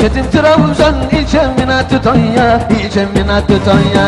Memleketim Trabzon, ilçem Minatı Tonya, ilçem Minatı Tonya.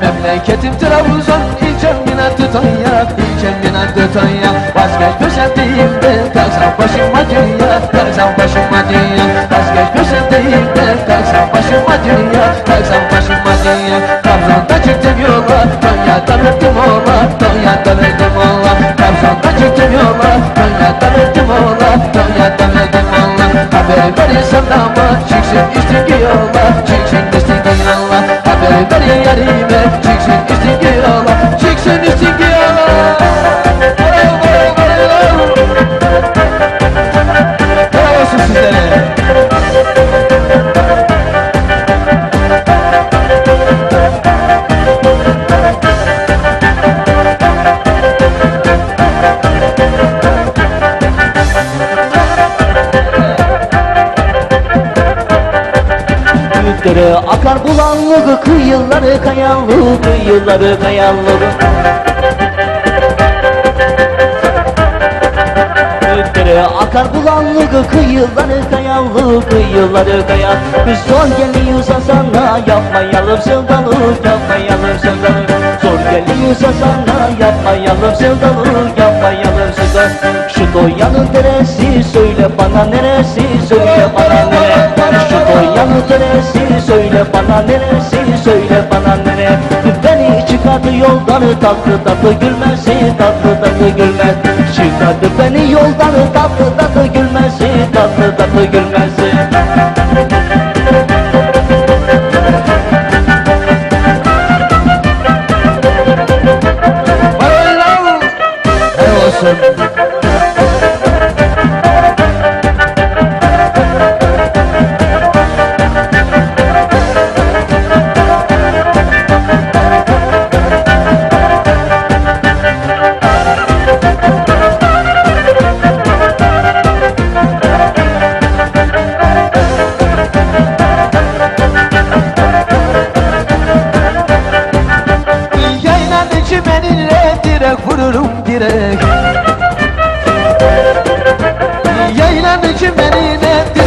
Memleketim Trabzon, ilçem Minatı Tonya, ilçem Minatı Tonya. Vazgeç köşenteyimde, taksam başıma dünya, taksam başıma dünya. Vazgeç köşenteyimde, taksam başıma dünya, taksam başıma dünya. Trabzon'da çıktım yola, Tonya'da verdim ola, Tonya'da verdim ola. Trabzon'da çıktım yola, Tonya'da verdim ola, Tonya'da verdim ola. Haber verirsen ama çıksın üstünkü yola, çıksın üstünkü yola. Haber ver yarime, çıksın Dere akar bulanlık kıyıları kayalık kıyıları kayalık Dere akar bulanlık kıyıları kayalık kıyıları Biz zor geliyorsa sana yapmayalım sevdalık yapmayalım sevdalık Zor geliyorsa sana yapmayalım sevdalık yapmayalım sevdalık Şu doyanın deresi söyle bana neresi söyle bana neresi Deresi söyle bana neresi söyle bana nere? Beni çıkardı yoldan tatlı tatlı gülmesi tatlı tatlı gülmez. Çıkardı beni yoldan tatlı tatlı gülmesi tatlı tatlı gülmesi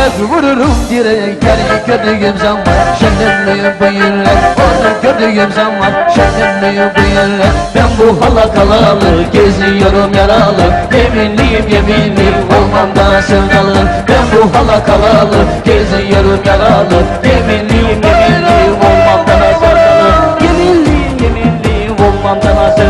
direk vururum direk Her gördüğüm zaman şenlenmiyor bu yürek Onu gördüğüm zaman şenlenmiyor bu yürek Ben bu hala kalalı geziyorum yaralı. Yeminliyim yeminliyim olmam daha sevdalı. Ben bu hala kalalı geziyorum yaralı. Yeminliyim yeminliyim olmam daha sevdalı. Yeminliyim yeminliyim olmam daha sevdalı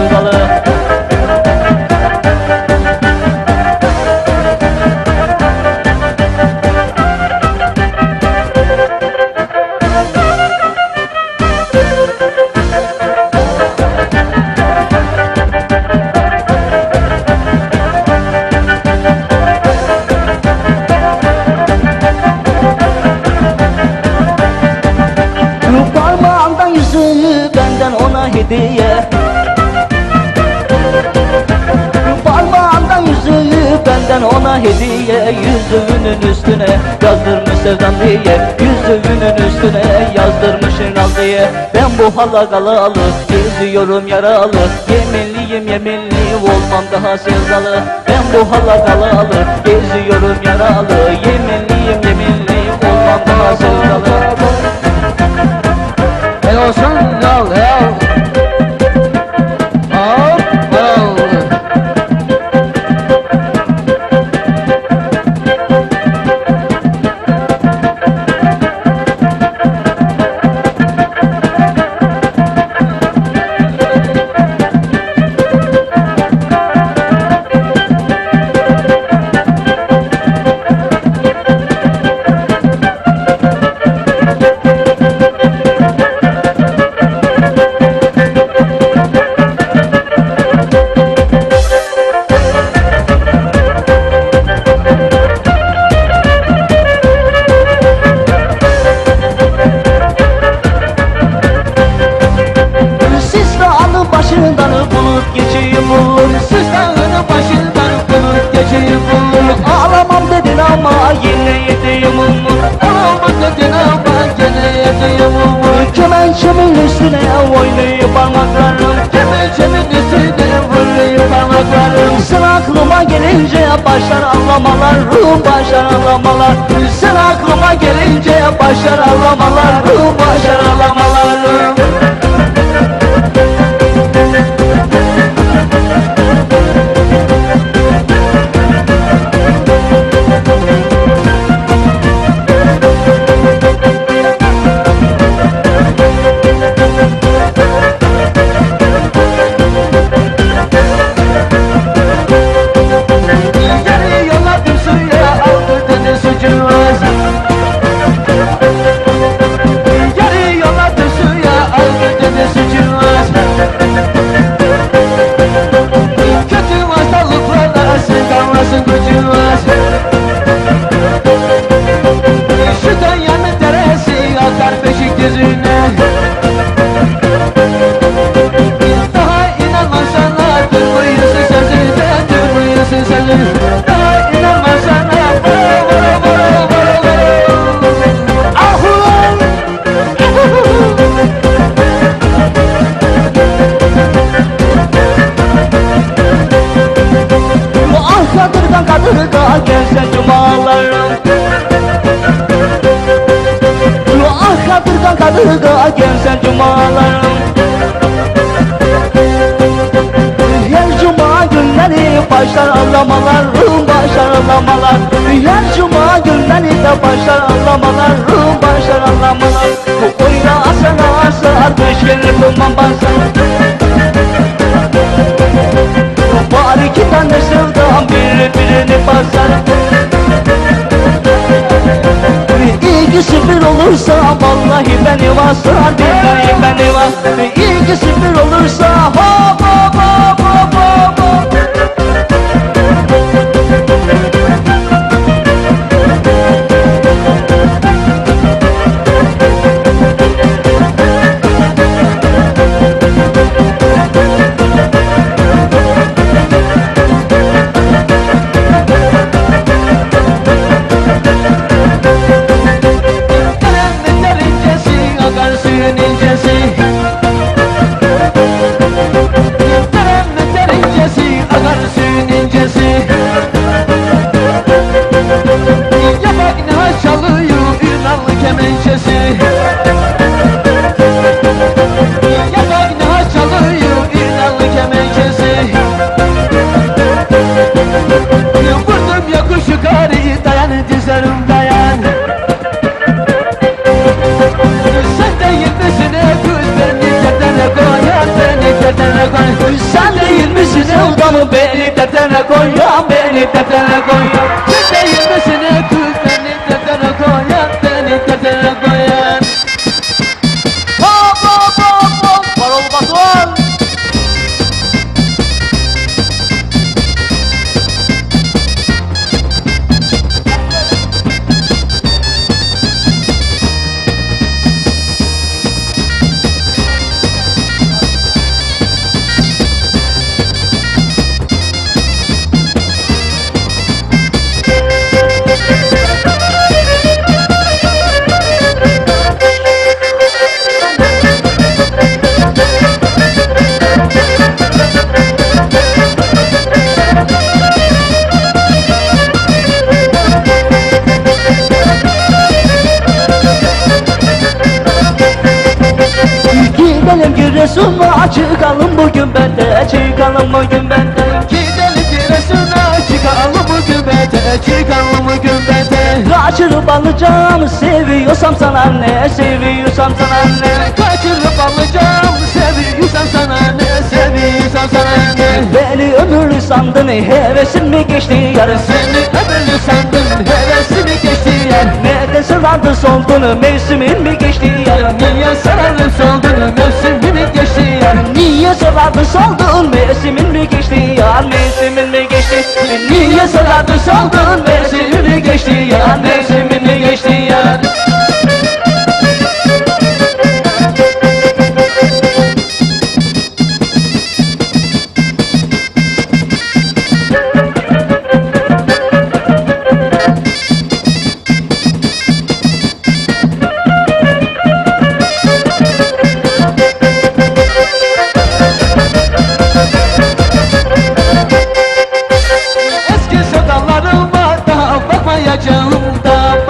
Şu parmağından yüzüğü benden ona hediye Yüzüğünün üstüne yazdırmış sevdam diye. Yüzüğünün üstüne yazdırmış Ünal diye. Ben bu hala kalalı geziyorum yaralı. Yeminliyim yeminli olmam daha sevdalı. Ben bu hala kalalı geziyorum yaralı. Yeminliyim yeminli olmam daha sevdalı. Helal olsun, helal, helal. Aklıma gelince başlar ağlamalar Ruh başlar ağlamalar. Sen aklıma gelince başlar ağlamalar Ruh başlar ağlamalar kadırgan kadırga gelse cumalarım Her cuma günleri başlar ağlamalar Ruhum başlar ağlamalar Her cuma günleri de başlar ağlamalar Ruhum başlar ağlamalar Oyna asana asar Beş gelir kumman olursa vallahi beni basar Billahi beni basar İkisi bir olursa hop Sen değil misin sevdamı beni derdine koyan Beni derdine koyan Sen değil misin Giresun'a çıkalım bugün bende Çıkalım bugün bende. Gidelim Giresun'a çıkalım bugün bete çıkalım bugün bete Kaçırıp alacağım seviyorsam sana ne Seviyorsam sana ne? Kaçırıp alacağım seviyorsam sana ne seviyorsam sana ne? Beni ömürlü sandın hevesin mi geçti yarın? Seni ömürlü sandım hevesini geçti yer Nerede sırandı soldun mevsimin mi geçti yarın? Niye sararlı soldun Niye sarardı soldun mevsimin mi geçti? Yar Mevsimin mi geçti? Niye sarardı soldun mevsimin mi geçti? Yar Mevsimin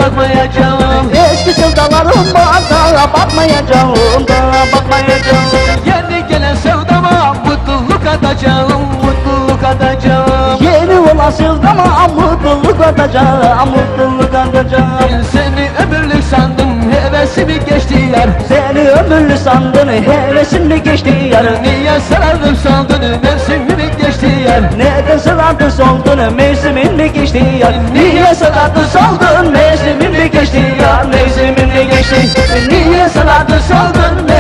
bakmayacağım. Eski sevdalarım var daha bakmayacağım. Daha bakmayacağım. Yeni gelen sevdama mutluluk atacağım Mutluluk atacağım. Yeni olan sevdama mutluluk atacağım Mutluluk atacağım. Ben seni ömürlük sandım hevesimi geçti yar ömürlü sandın hevesin mi geçti yar? Niye sarardım sandın mevsimimi geçti yar? Neden sıradı soldun mevsimin mi geçti yar? Niye sıradı soldun mevsimin mi geçti yar? Mevsimin mi geçti? Niye sıradı soldun